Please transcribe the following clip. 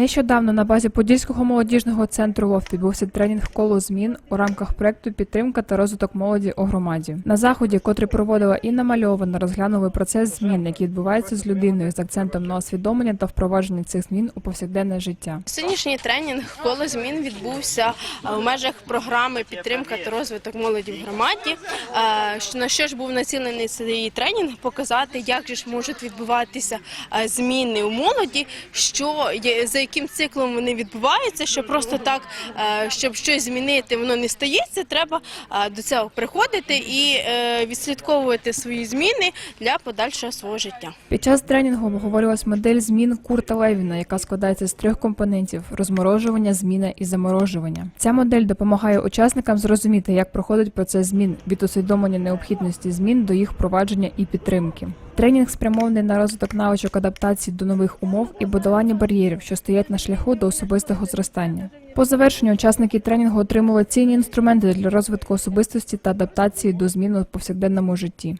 Нещодавно на базі Подільського молодіжного центру ВОВ відбувся тренінг коло змін у рамках проекту підтримка та розвиток молоді у громаді. На заході, котрий проводила Інна Мальована, розглянули процес змін, які відбуваються з людиною з акцентом на усвідомлення та впровадження цих змін у повсякденне життя. Сьогоднішній тренінг коло змін відбувся е, в межах програми підтримка та розвиток молоді в громаді. Е, На що ж був націлений цей тренінг? Показати, як же ж можуть відбуватися е, зміни у молоді, що є- за яким циклом вони відбуваються, що просто так, е, щоб щось змінити, воно не стається. Треба е, до цього приходити і е, відслідковувати свої зміни для подальшого свого життя. Під час тренінгу обговорювалась модель змін Курта Левіна, яка складається з трьох компонентів: розморожування, зміна і заморожування. Ця модель допомагає учасникам зрозуміти, як проходить процес змін від усвідомлення необхідності змін до їх впровадження і підтримки. Тренінг спрямований на розвиток навичок адаптації до нових умов і будування бар'єрів, що стоять на шляху до особистого зростання. По завершенню учасники тренінгу отримали цінні інструменти для розвитку особистості та адаптації до змін у повсякденному житті.